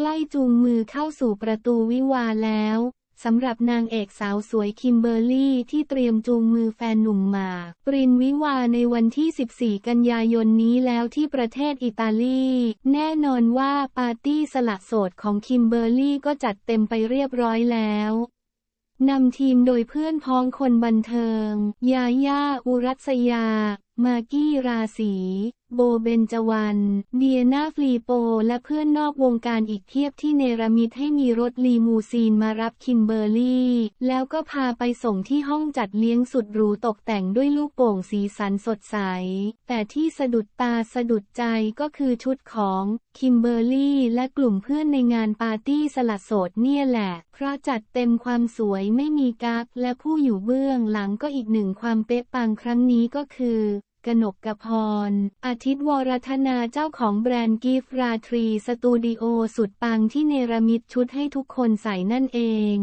ใกล้จูงมือเข้าสู่ประตูวิวาแล้วสำหรับนางเอกสาวสวยคิมเบอร์รี่ที่เตรียมจูงมือแฟนหนุ่มหมาก ปรินวิวาในวันที่ 14 กันยายนนี้แล้วที่ประเทศอิตาลี แน่นอนว่าปาร์ตี้สละโสดของคิมเบอร์รี่ก็จัดเต็มไปเรียบร้อยแล้วนำทีมโดยเพื่อนพ้องคนบันเทิง ยาย่า อุรัสยา มากี้ราศี โบเบนจวันเดียนาฟลีโป และเพื่อนนอกวงการอีกเทียบที่เนรมิตให้มีรถลีมูซีนมารับคิมเบอร์รี่ แล้วก็พาไปส่งที่ห้องจัดเลี้ยงสุดหรูตกแต่งด้วยลูกโป่งสีสันสดใส แต่ที่สะดุดตาสะดุดใจก็คือชุดของคิมเบอร์รี่และกลุ่มเพื่อนในงานปาร์ตี้สละโสดเนี่ยแหละ เพราะจัดเต็มความสวยไม่มีกักและผู้อยู่เบื้องหลังก็อีกหนึ่งความเป๊ะปังครั้งนี้ก็คือ กนกกพร อาทิตย์วรธนาเจ้าของแบรนด์กิฟราทรีสตูดิโอสุดปังที่เนรมิตชุดให้ทุกคนใส่นั่นเอง